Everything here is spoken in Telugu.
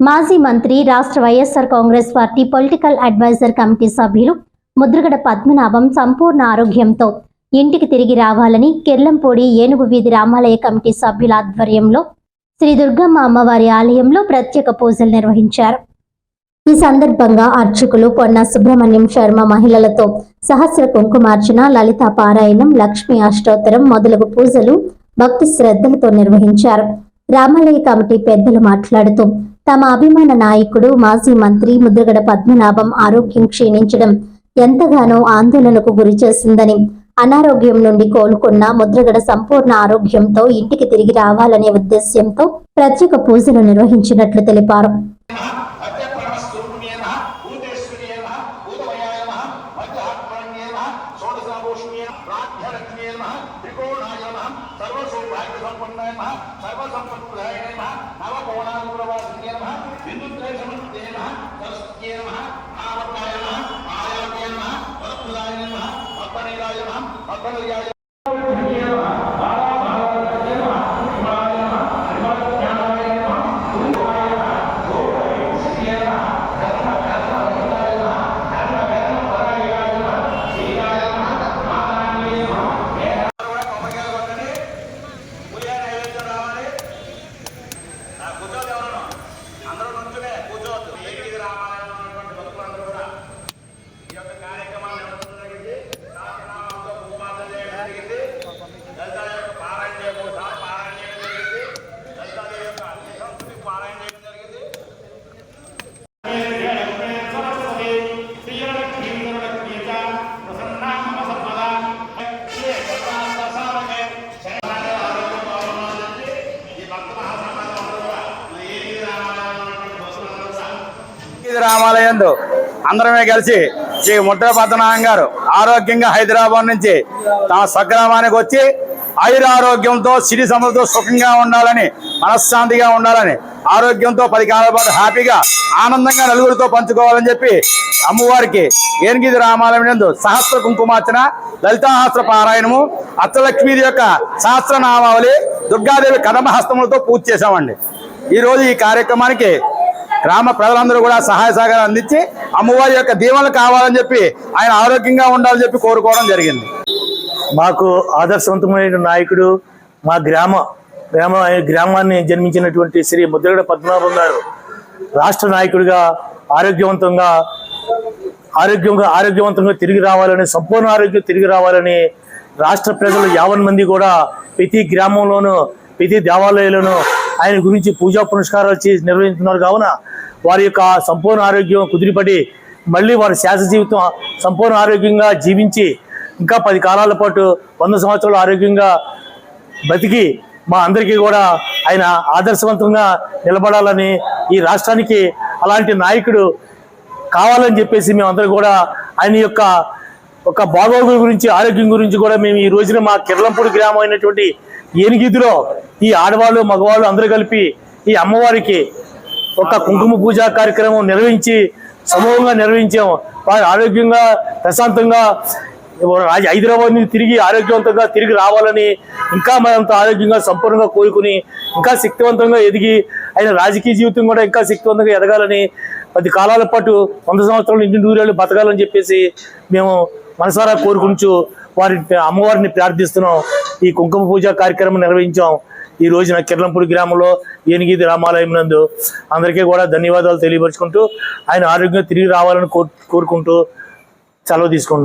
మాజీ మంత్రి రాష్ట్ర YSR Congress party political advisor committee సభ్యులు ముద్రగడ పద్మనాభం సంపూర్ణ ఆరోగ్యంతో ఇంటికి తిరిగి రావాలని కిర్లంపూడి ఏనుగు వీధి రామాలయ కమిటీ సభ్యుల ఆధ్వర్యంలో శ్రీ దుర్గమ్మ అమ్మవారి ఆలయంలో ప్రత్యేక పూజలు నిర్వహించారు. ఈ సందర్భంగా అర్చకులు పొన్న సుబ్రహ్మణ్యం శర్మ మహిళలతో సహస్ర కుంకుమార్చన లలిత పారాయణం లక్ష్మీ అష్టోత్తరం మొదలగు పూజలు భక్తి శ్రద్ధలతో నిర్వహించారు. రామాలయ కమిటీ పెద్దలు మాట్లాడుతూ తమ అభిమాన నాయకుడు మాజీ మంత్రి ముద్రగడ పద్మనాభం ఆరోగ్యం క్షీణించడం ఎంతగానో ఆందోళనకు గురి చేసిందని అనారోగ్యం నుండి కోలుకున్న ముద్రగడ సంపూర్ణ ఆరోగ్యంతో ఇంటికి తిరిగి రావాలనే ఉద్దేశ్యంతో ప్రత్యేక పూజలు నిర్వహించినట్లు తెలిపారు. సర్వ నమః భూతేశ్వర్యే నమః భూతమయాయ నమః మధ్యాత్మన్యే నమః షోడశాభూషణ్యే రాజ్యలక్ష్మ్యే నమః త్రికోణాయ నమః సర్వసౌభాగ్యసంపన్నాయ నమః సర్వసంపత్ప్రదాయ నమః నవకోణానుగ్రవాసిన్యే నమః బిందుత్రయసమస్తే నమః సరస్వత్యే నమః ఆవత్యాయ నమః ఆయాత్యే నమః వరప్రదాయ రామాలయందు అందరమే కలిసి శ్రీ ముద్ర పద్మనాభం గారు ఆరోగ్యంగా హైదరాబాద్ నుంచి తమ స్వగ్రామానికి వచ్చి ఆయురారోగ్యంతో సిరి సమృద్ధితో సుఖంగా ఉండాలని మనశ్శాంతిగా ఉండాలని ఆరోగ్యంతో పది కాలాల పాటు హ్యాపీగా ఆనందంగా నలుగురితో పంచుకోవాలని చెప్పి అమ్మవారికి ఏనుగిది రామాలయం నందు సహస్ర కుంకుమార్చన లలితాహస్త్ర పారాయణము అత్తలక్ష్మీది యొక్క సహస్రనామావళి దుర్గాదేవి కదమ హస్తములతో పూజ చేశామండి. ఈ రోజు ఈ కార్యక్రమానికి గ్రామ ప్రజలందరూ కూడా సహాయ సహకారం అందించి అమ్మవారి యొక్క దీవెనలు కావాలని చెప్పి ఆయన ఆరోగ్యంగా ఉండాలని చెప్పి కోరుకోవడం జరిగింది. మాకు ఆదర్శవంతమైన నాయకుడు మా గ్రామ గ్రామ గ్రామాన్ని జన్మించినటువంటి శ్రీ ముద్రగడ పద్మనాభం గారు రాష్ట్ర నాయకుడిగా ఆరోగ్యవంతంగా ఆరోగ్యంగా ఆరోగ్యవంతంగా తిరిగి రావాలని సంపూర్ణ ఆరోగ్యం తిరిగి రావాలని రాష్ట్ర ప్రజలు యావన్ మంది కూడా ప్రతి గ్రామంలోనూ ప్రతి దేవాలయంలోనూ ఆయన గురించి పూజా పునస్కారాలు చేసి నిర్వహిస్తున్నారు. కావున వారి యొక్క సంపూర్ణ ఆరోగ్యం కుదిరిపడి మళ్ళీ వారి శాస జీవితం సంపూర్ణ ఆరోగ్యంగా జీవించి ఇంకా పది కాలాల పాటు వంద సంవత్సరాలు ఆరోగ్యంగా బతికి మా అందరికీ కూడా ఆయన ఆదర్శవంతంగా నిలబడాలని ఈ రాష్ట్రానికి అలాంటి నాయకుడు కావాలని చెప్పేసి మేమందరం కూడా ఆయన యొక్క ఒక బాగోగుల గురించి ఆరోగ్యం గురించి కూడా మేము ఈ రోజున మా కిర్లంపూడి గ్రామం అయినటువంటి ఏనుగిదిలో ఈ ఆడవాళ్ళు మగవాళ్ళు అందరూ కలిపి ఈ అమ్మవారికి ఒక కుంకుమ పూజా కార్యక్రమం నిర్వహించి సమూహంగా నిర్వహించాము. వారు ఆరోగ్యంగా ప్రశాంతంగా హైదరాబాద్ నుంచి తిరిగి ఆరోగ్యవంతంగా తిరిగి రావాలని ఇంకా మరింత ఆరోగ్యంగా సంపూర్ణంగా కోరుకుని ఇంకా శక్తివంతంగా ఎదిగి ఆయన రాజకీయ జీవితం కూడా ఇంకా శక్తివంతంగా ఎదగాలని పది కాలాల పాటు వంద సంవత్సరాలు ఇంటి నూరేళ్ళు బతకాలని చెప్పేసి మేము మనసారా కోరుకుంటూ వారి అమ్మవారిని ప్రార్థిస్తున్నాం. ఈ కుంకుమ పూజ కార్యక్రమం నిర్వహించాం. ఈ రోజున కిర్లంపూడి గ్రామంలో ఏనిగిది రామాలయం నందు అందరికీ కూడా ధన్యవాదాలు తెలియపరుచుకుంటూ ఆయన ఆరోగ్యం తిరిగి రావాలని కోరుకుంటూ సెలవు తీసుకున్నాం